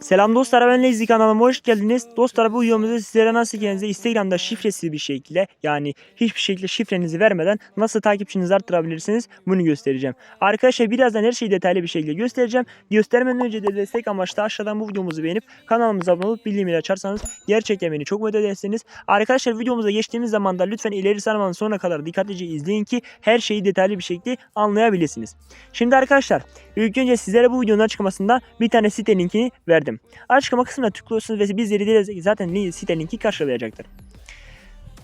Selam dostlar ben Lezzi kanalıma hoş geldiniz. Dostlar bu videomuzda sizlere nasıl kendinize Instagram'da şifresiz bir şekilde yani hiçbir şekilde şifrenizi vermeden nasıl takipçinizi arttırabilirsiniz bunu göstereceğim. Arkadaşlar birazdan her şeyi detaylı bir şekilde göstereceğim. Göstermeden önce de destek amaçlı aşağıdan bu videomuzu beğenip kanalımıza abone olup bildirimleri açarsanız gerçekten beni çok mutlu edersiniz. Arkadaşlar videomuza geçtiğimiz zaman da lütfen ileri sarmanın sonuna kadar dikkatlice izleyin ki her şeyi detaylı bir şekilde anlayabilirsiniz. Şimdi arkadaşlar ilk önce sizlere bu videonun açıklamasında bir tane site linkini verdim. Açıklama kısmına tıklıyorsunuz ve bizleri direkt zaten site linki karşılayacaktır.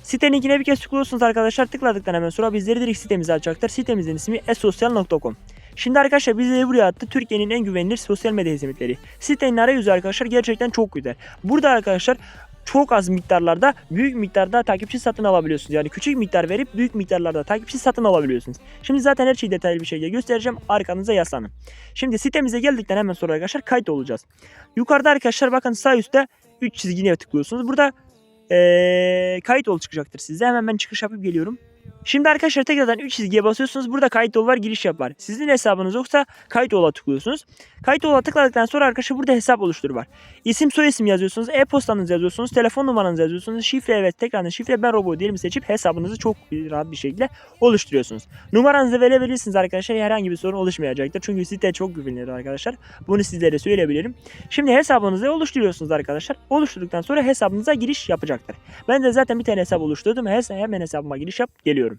Site linkine bir kez tıklıyorsunuz arkadaşlar. Tıkladıktan hemen sonra bizleri direkt sitemize açacaktır. Sitemizin ismi esosyal.com. Şimdi arkadaşlar bizleri buraya attı. Türkiye'nin en güvenilir sosyal medya hizmetleri. Sitenin arayüzü arkadaşlar gerçekten çok güzel. Burada arkadaşlar çok az miktarlarda büyük miktarda takipçi satın alabiliyorsunuz. Yani küçük miktar verip büyük miktarlarda takipçi satın alabiliyorsunuz. Şimdi zaten her şeyi detaylı bir şekilde göstereceğim. Arkanıza yaslanın. Şimdi sitemize geldikten hemen sonra arkadaşlar kayıt olacağız. Yukarıda arkadaşlar bakın sağ üstte 3 çizgiye tıklıyorsunuz. Burada eee, kayıt ol çıkacaktır size. Hemen ben çıkış yapıp geliyorum. Şimdi arkadaşlar tekrardan 3 çizgiye basıyorsunuz. Burada kayıt ol var giriş yap var. Sizin hesabınız yoksa kayıt ol'a tıklıyorsunuz. Kayıt ol'a tıkladıktan sonra arkadaşlar burada hesap oluştur var. İsim soy isim yazıyorsunuz. E-postanızı yazıyorsunuz. Telefon numaranızı yazıyorsunuz. Şifre evet tekrardan şifre ben robot diyelim seçip hesabınızı çok rahat bir şekilde oluşturuyorsunuz. Numaranızı verebilirsiniz arkadaşlar. Herhangi bir sorun oluşmayacaktır. Çünkü site çok güvenilir arkadaşlar. Bunu sizlere söyleyebilirim. Şimdi hesabınızı oluşturuyorsunuz arkadaşlar. Oluşturduktan sonra hesabınıza giriş yapacaktır. Ben de zaten bir tane hesap oluşturdum. Hemen hesabıma giriş yap geliyorum.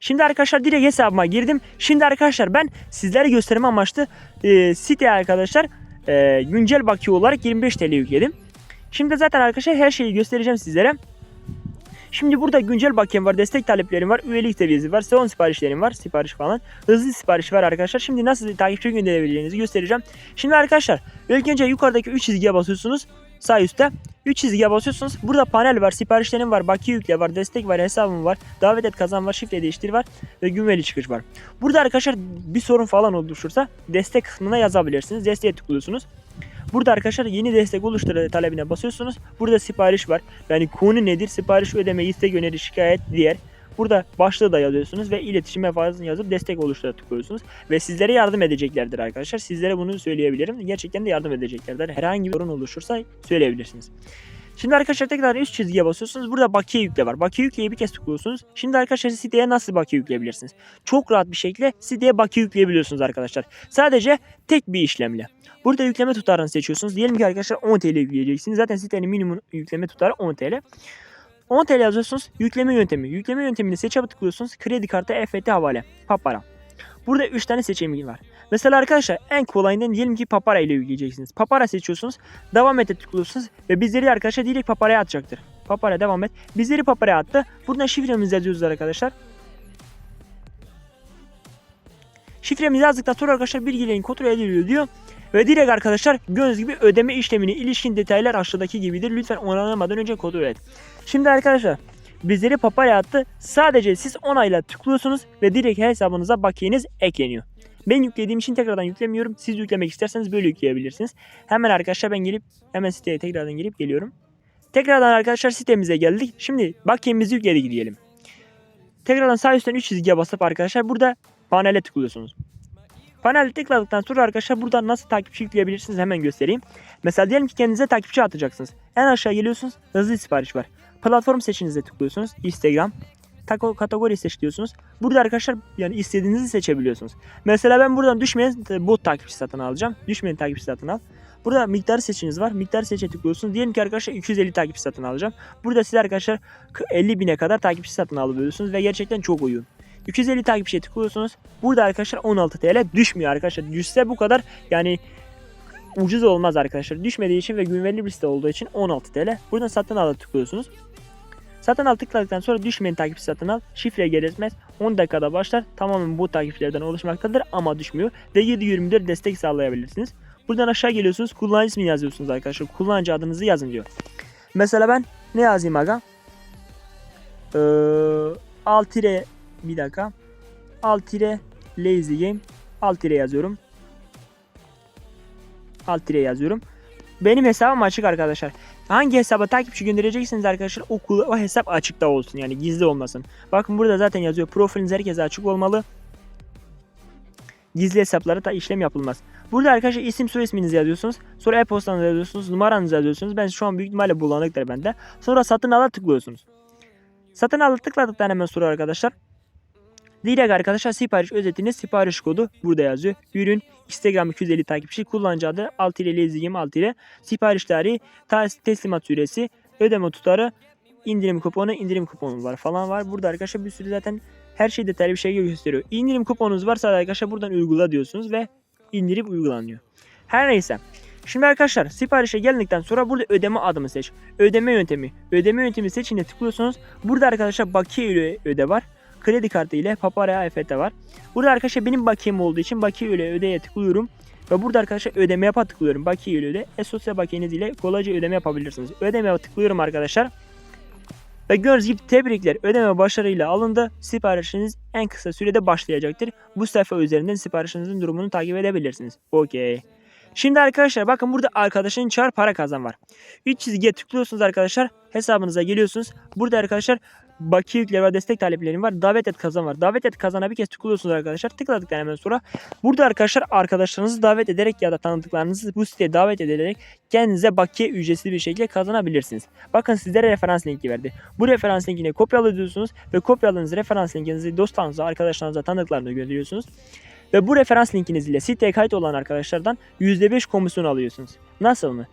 Şimdi arkadaşlar direkt hesabıma girdim. Şimdi arkadaşlar ben sizlere gösterme amaçlı e, siteye arkadaşlar e, güncel bakiye olarak 25 TL yükledim. Şimdi zaten arkadaşlar her şeyi göstereceğim sizlere. Şimdi burada güncel bakiyem var, destek taleplerim var, üyelik seviyesi var, son siparişlerim var, sipariş falan. Hızlı sipariş var arkadaşlar. Şimdi nasıl takipçi gönderebileceğinizi göstereceğim. Şimdi arkadaşlar ilk önce yukarıdaki 3 çizgiye basıyorsunuz. Sağ üstte 3 çizgiye basıyorsunuz. Burada panel var, siparişlerim var, bakiye yükle var, destek var, hesabım var, davet et kazan var, şifre değiştir var ve güvenli çıkış var. Burada arkadaşlar bir sorun falan oluşursa destek kısmına yazabilirsiniz. Desteğe tıklıyorsunuz. Burada arkadaşlar yeni destek oluştur talebine basıyorsunuz. Burada sipariş var. Yani konu nedir? Sipariş ödeme, istek öneri, şikayet, diğer. Burada başlığı da yazıyorsunuz ve iletişime fazla yazıp destek oluştura tıklıyorsunuz. Ve sizlere yardım edeceklerdir arkadaşlar. Sizlere bunu söyleyebilirim. Gerçekten de yardım edeceklerdir. Herhangi bir sorun oluşursa söyleyebilirsiniz. Şimdi arkadaşlar tekrar üst çizgiye basıyorsunuz. Burada bakiye yükle var. Bakiye yükleyi bir kez tıklıyorsunuz. Şimdi arkadaşlar siteye nasıl bakiye yükleyebilirsiniz? Çok rahat bir şekilde siteye bakiye yükleyebiliyorsunuz arkadaşlar. Sadece tek bir işlemle. Burada yükleme tutarını seçiyorsunuz. Diyelim ki arkadaşlar 10 TL yükleyeceksiniz. Zaten sitenin minimum yükleme tutarı 10 TL. 10 TL yazıyorsunuz. Yükleme yöntemi. Yükleme yöntemini seçe tıklıyorsunuz. Kredi kartı, EFT havale. Papara. Burada 3 tane seçeneği var. Mesela arkadaşlar en kolayından diyelim ki Papara ile yükleyeceksiniz. Papara seçiyorsunuz. Devam ete tıklıyorsunuz. Ve bizleri arkadaşlar direkt Papara'ya atacaktır. Papara devam et. Bizleri Papara'ya attı. Buradan şifremizi yazıyoruz arkadaşlar. Şifremizi yazdıktan sonra arkadaşlar bilgilerin kontrol ediliyor diyor. Ve direkt arkadaşlar gördüğünüz gibi ödeme işlemine ilişkin detaylar aşağıdaki gibidir. Lütfen onaylamadan önce kontrol et. Şimdi arkadaşlar bizleri papaya attı. Sadece siz onayla tıklıyorsunuz ve direkt hesabınıza bakiyeniz ekleniyor. Ben yüklediğim için tekrardan yüklemiyorum. Siz yüklemek isterseniz böyle yükleyebilirsiniz. Hemen arkadaşlar ben gelip hemen siteye tekrardan gelip geliyorum. Tekrardan arkadaşlar sitemize geldik. Şimdi bakiyemizi yükledik diyelim. Tekrardan sağ üstten 3 çizgiye basıp arkadaşlar burada panele tıklıyorsunuz. Panel tıkladıktan sonra arkadaşlar buradan nasıl takipçi yükleyebilirsiniz hemen göstereyim. Mesela diyelim ki kendinize takipçi atacaksınız. En aşağı geliyorsunuz hızlı sipariş var. Platform seçinize tıklıyorsunuz. Instagram. Tako, kategori seç diyorsunuz. Burada arkadaşlar yani istediğinizi seçebiliyorsunuz. Mesela ben buradan düşmeyen bot takipçi satın alacağım. Düşmeyen takipçi satın al. Burada miktar seçiniz var. Miktar seçe tıklıyorsunuz. Diyelim ki arkadaşlar 250 takipçi satın alacağım. Burada siz arkadaşlar 50 bine kadar takipçi satın alabiliyorsunuz ve gerçekten çok uygun. 250 takipçiye tıklıyorsunuz. Burada arkadaşlar 16 TL düşmüyor arkadaşlar. Düşse bu kadar yani ucuz olmaz arkadaşlar. Düşmediği için ve güvenli bir site olduğu için 16 TL. Buradan satın ala tıklıyorsunuz. Satın al tıkladıktan sonra düşmeyen takipçi satın al. Şifre gerekmez. 10 dakikada başlar. Tamamen bu takipçilerden oluşmaktadır ama düşmüyor. Ve 7-24 destek sağlayabilirsiniz. Buradan aşağı geliyorsunuz. Kullanıcı ismini yazıyorsunuz arkadaşlar. Kullanıcı adınızı yazın diyor. Mesela ben ne yazayım aga? Ee, bir dakika. Alt tire lazy game. Alt tire yazıyorum. Alt tire yazıyorum. Benim hesabım açık arkadaşlar. Hangi hesaba takipçi göndereceksiniz arkadaşlar o, kula- o hesap açıkta olsun yani gizli olmasın. Bakın burada zaten yazıyor profiliniz herkese açık olmalı. Gizli hesaplara da işlem yapılmaz. Burada arkadaşlar isim soy isminizi yazıyorsunuz. Sonra e-postanızı yazıyorsunuz. Numaranızı yazıyorsunuz. Ben şu an büyük ihtimalle bulanıktır bende. Sonra satın ala tıklıyorsunuz. Satın ala tıkladıktan hemen sonra arkadaşlar Direkt arkadaşlar sipariş özetiniz sipariş kodu burada yazıyor. Ürün Instagram 250 takipçi kullanıcı adı 6 ile lezigim 6 ile sipariş tarihi tar- teslimat süresi ödeme tutarı indirim kuponu indirim kuponu var falan var. Burada arkadaşlar bir sürü zaten her şey detaylı bir şey gösteriyor. İndirim kuponunuz varsa arkadaşlar buradan uygula diyorsunuz ve indirip uygulanıyor. Her neyse. Şimdi arkadaşlar siparişe geldikten sonra burada ödeme adımı seç. Ödeme yöntemi. Ödeme yöntemi seçine tıklıyorsunuz. Burada arkadaşlar bakiye öde var. Kredi kartı ile Papara EFT var. Burada arkadaşlar benim bakiyem olduğu için bakiye ile ödeye tıklıyorum. Ve burada arkadaşlar ödeme yapa tıklıyorum. Bakiye ile öde. E-sosyal bakiyeniz ile kolayca ödeme yapabilirsiniz. Ödeme tıklıyorum arkadaşlar. Ve gördüğünüz gibi tebrikler ödeme başarıyla alındı. Siparişiniz en kısa sürede başlayacaktır. Bu sayfa üzerinden siparişinizin durumunu takip edebilirsiniz. Okey. Şimdi arkadaşlar bakın burada arkadaşın çağır para kazan var. 3 çizgiye tıklıyorsunuz arkadaşlar. Hesabınıza geliyorsunuz. Burada arkadaşlar bakiye yükleri ve destek taleplerim var. Davet et kazan var. Davet et kazana bir kez tıklıyorsunuz arkadaşlar. Tıkladıktan hemen sonra burada arkadaşlar arkadaşlarınızı davet ederek ya da tanıdıklarınızı bu siteye davet ederek kendinize bakiye ücretsiz bir şekilde kazanabilirsiniz. Bakın sizlere referans linki verdi. Bu referans linkini kopyalıyorsunuz ve kopyaladığınız referans linkinizi dostlarınıza, arkadaşlarınıza, tanıdıklarınıza gönderiyorsunuz. Ve bu referans linkiniz ile siteye kayıt olan arkadaşlardan %5 komisyon alıyorsunuz. Nasıl mı?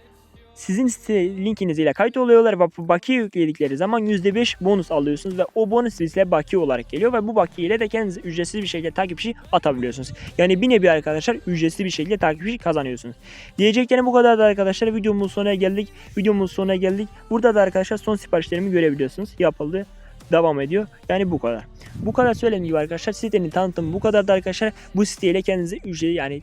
Sizin site linkiniz ile kayıt oluyorlar ve bu bakiye yükledikleri zaman %5 bonus alıyorsunuz ve o bonus size bakiye olarak geliyor ve bu bakiye ile de kendinize ücretsiz bir şekilde takipçi atabiliyorsunuz. Yani bir nevi arkadaşlar ücretsiz bir şekilde takipçi kazanıyorsunuz. Diyeceklerim bu kadar da arkadaşlar. Videomuzun sonuna geldik. Videomuzun sonuna geldik. Burada da arkadaşlar son siparişlerimi görebiliyorsunuz. Yapıldı. Devam ediyor. Yani bu kadar. Bu kadar söylediğim gibi arkadaşlar sitenin tanıtımı bu kadar da arkadaşlar. Bu siteyle kendinize ücret yani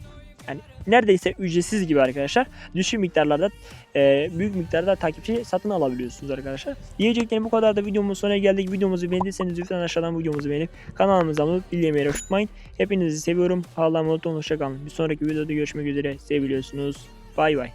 yani neredeyse ücretsiz gibi arkadaşlar. Düşük miktarlarda e, büyük miktarda takipçi satın alabiliyorsunuz arkadaşlar. Diyeceklerim bu kadar da videomuzun sonuna geldik. Videomuzu beğendiyseniz lütfen aşağıdan videomuzu beğenip kanalımıza abone olup bildirimleri unutmayın. Hepinizi seviyorum. Allah'a emanet olun. Hoşçakalın. Bir sonraki videoda görüşmek üzere. Seviliyorsunuz. Bay bay.